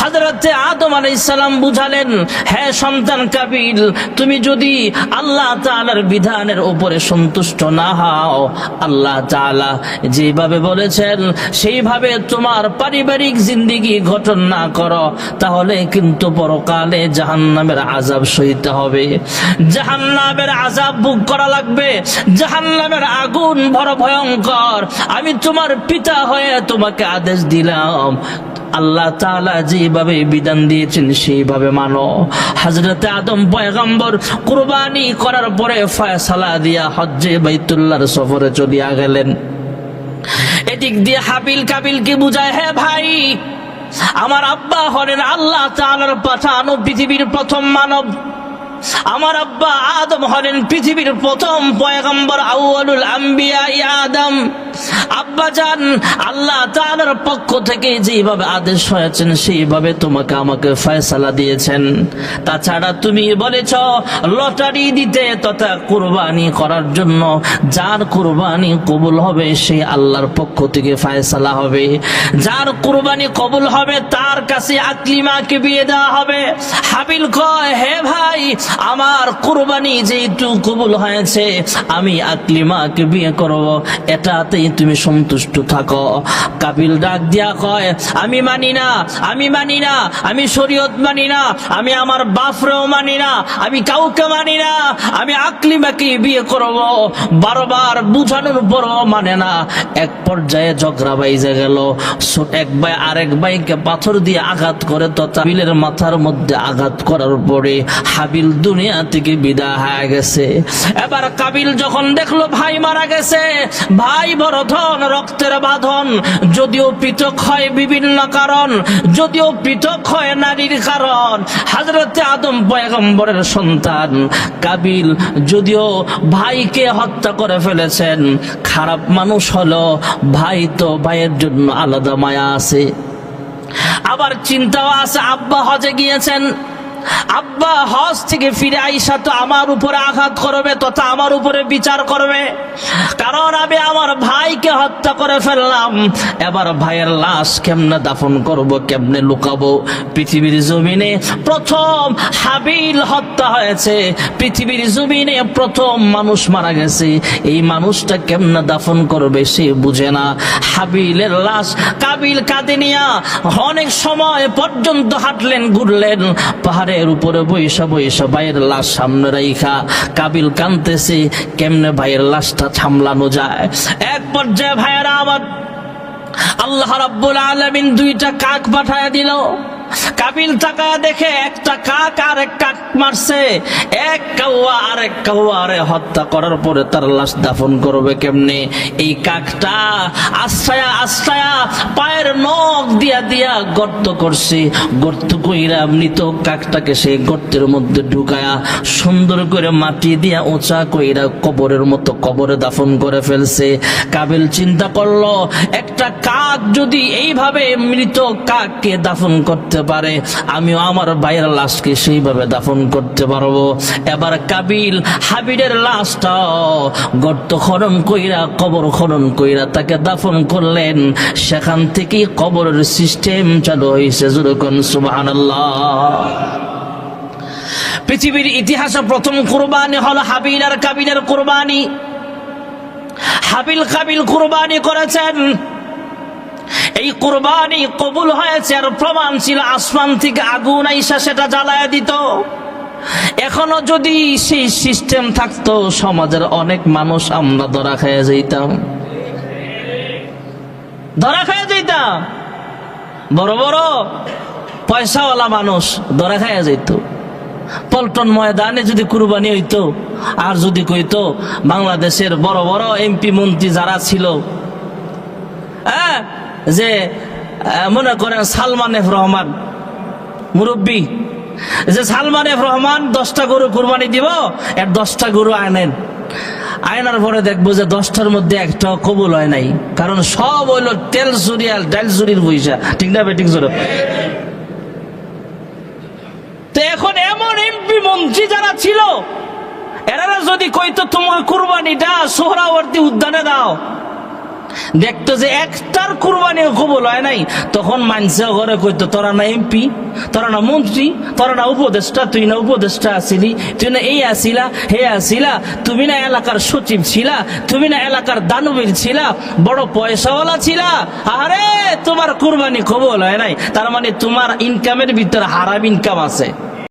হাজরতে আদম আলাইসালাম বুঝালেন হ্যাঁ সন্তান কাবিল, তুমি যদি আল্লাহ তাআলার বিধানের উপরে সন্তুষ্ট না হও, আল্লাহ তাআলা যেভাবে বলেছেন, সেইভাবে তোমার পারিবারিক জিন্দিগি গঠন না করো, তাহলে কিন্তু পরকালে জাহান্নামের আজাব সইতে হবে। জাহান্নামের আজাব বুক করা লাগবে, জাহান্নামের আগুন বড় ভয়ঙ্কর। আমি তোমার পিতা হয়ে তোমাকে আদেশ দিলাম আল্লাহ তাআলা যেভাবে বিধান দিয়েছেন সেইভাবে মানো। হজরতে আদম পয়গম্বর কুরবানি করার পরে ফয়সালা দিয়া হজ্জে বাইতুল্লাহর সফরে চলিয়া গেলেন। এদিক দিয়ে হাবিল কাবিলকে বুঝায় হ্যাঁ ভাই, আমার আব্বা হলেন আল্লাহ তাআলার পাঠানো পৃথিবীর প্রথম মানব। আমার আব্বা আদম হলেন পৃথিবীর প্রথম পয়গম্বর আউয়ালুল আম্বিয়া আদম। আব্বা জান, আল্লাহ তাআলার পক্ষ থেকে যেভাবে আদেশ হয়েছেন, সেইভাবে তোমাকে আমাকে ফয়সালা দিয়েছেন। তাছাড়া তুমি বলেছ, লটারি দিতে তথা কুরবানি করার জন্য যার কুরবানি কবুল হবে, সে আল্লাহর পক্ষ থেকে ফয়সালা হবে। যার কুরবানি কবুল হবে, তার কাছে আকলিমাকে বিয়ে দেওয়া হবে। হাবিল কয়, হে ভাই, আমার কুরবানি যেহেতু কবুল হয়েছে, আমি আকলিমাকে বিয়ে করব। এটাতেই তুমি সন্তুষ্ট থাকো। কাবিল ডাক দিয়া কয়, আমি মানি না, আমি মানি না, আমি শরীয়ত মানি না, আমি আমার বাপরেও মানি না, আমি কাউকে মানি না, আমি আকলিমাকে বিয়ে করব। বারবার বুঝানোর পরও মানে না। এক পর্যায়ে ঝগড়া বাইজে গেল। এক ভাই আরেক ভাইকে পাথর দিয়ে আঘাত করে তথা হাবিলের মাথার মধ্যে আঘাত করার পরে হাবিল দুনিয়া থেকে বিদায় হয়ে গেছে। এবার কাবিল যখন দেখল, ভাই মারা গেছে, ভাই বড় ধন রক্তের বাঁধন। যদিও পৃথক হয় বিভিন্ন কারণ, যদিও পৃথক হয় নারীর কারণ। হাজরতে আদম পয়গম্বরের সন্তান। কাবিল, যদিও ভাইকে হত্যা করে ফেলেছেন, খারাপ মানুষ হলো ভাই তো ভাইয়ের জন্য আলাদা মায়া আছে। আবার চিন্তাও আছে, আব্বা হজে গিয়েছেন। আব্বা, হজ থেকে ফিরে আইসা তো আমার উপরে আঘাত করবে, তথা আমার উপরে বিচার করবে। কারণ আমি আমার ভাইকে হত্যা করে ফেললাম। এবার ভাইয়ের লাশ কেমনে দাফন করব, কেমনে লুকাবো? পৃথিবীর জমিনে প্রথম হাবিল হত্যা হয়েছে। পৃথিবীর জমিনে প্রথম মানুষ মারা গেছে। এই মানুষটা কেমনে দাফন করবে সে বুঝে না। হাবিলের লাশ কাবিল কাঁদে নিয়া অনেক সময় পর্যন্ত হাঁটলেন, ঘুরলেন। পাহাড়ের উপরে বৈশা বৈশা ভাইয়ের লাশ সামনে রাইখা। কাবিল কানতেছে, কেমনে ভাইয়ের লাশটা সামলানো যায়? এক পর্যায়ে ভাইয়েরা আমার আল্লাহ রাব্বুল আলামিন দুইটা কাক পাঠায় দিল। কাবিল তাকা দেখে একটা কাক আর এক কাক মারছে। এক কাউয়া আর এক কাউয়ারে হত্যা করার পরে তার লাশ দাফন করবে কেমনে? এই কাকটা আশ্রয়া আশ্রয়া, পায়ের নখ দিয়া দিয়া গর্ত করছে। গর্ত কইরা মৃত কাকটাকে সেই গর্তের মধ্যে ঢুকায়া সুন্দর করে মাটি দিয়া উঁচা কইরা কবরের মতো কবরে দাফন করে ফেলছে। কাবিল চিন্তা করল, একটা কাক যদি এইভাবে মৃত কাককে দাফন করতে পারে, আমিও আমার ভাইয়ের লাশকে সেইভাবে দাফন করতে পারব। এবার কাবিল হাবিরের লাশটা গর্ত খনন কইরা, কবর খনন কইরা তাকে দাফন করলেন। সেখান থেকেই কবরের সিস্টেম চালু হয়েছে যেরকম সুবহানাল্লাহ। পৃথিবীর ইতিহাসে প্রথম কুরবানি হল হাবিল আর কাবিলের কুরবানি। হাবিল কাবিল কুরবানি করেছেন। এই কুরবানি কবুল হয়েছে আর প্রমাণ ছিল আসমান থেকে আগুন আইসা সেটা জ্বালায় দিত। এখনও যদি সেই সিস্টেম থাকতো, সমাজের অনেক মানুষ আমরা ধরা খেয়ে যেতাম ধরা খেয়ে যেতাম বড় বড় পয়সাওয়ালা মানুষ ধরা খাইয়া যেত পল্টন ময়দানে যদি কুরবানি হইতো, আর যদি কইতো বাংলাদেশের বড় বড় এমপি মন্ত্রী যারা ছিল হ্যাঁ যে মনে করেন সালমান এফ রহমান, মুরব্বী। যে সালমান এফ রহমান দশটা গরু কুরবানি দিব এর দশটা গরু আনেন। আয়নার পরে দেখব যে দশটার মধ্যে একটা কবুল হয় নাই। কারণ সব হইল তেল চুরিয়াল ডাইল চুরির পয়সা। ঠিক না বেটিং জোর তো এখন এমন এমপি মন্ত্রী যারা ছিল এরা যদি কইতো তোমার কুরবানিটা সোহরাবর্তী উদ্যানে দাও দেখতো যে একটার কুরবানিও কবুল হয় নাই, তখন মানসে ঘরে কইতো, তোরা না এমপি তোরা না মন্ত্রী, তোরা না উপদেষ্টা, তুই না উপদেষ্টা আসিলি, তুই না এই আসিলা, হে আসিলা, তুমি না এলাকার সচিব ছিলা, তুমি না এলাকার দানবীর ছিলা, বড় পয়সাওয়ালা ছিলা আরে তোমার কুরবানি কবুল হয় নাই, তার মানে তোমার ইনকামের ভিতরে হারাম ইনকাম আছে।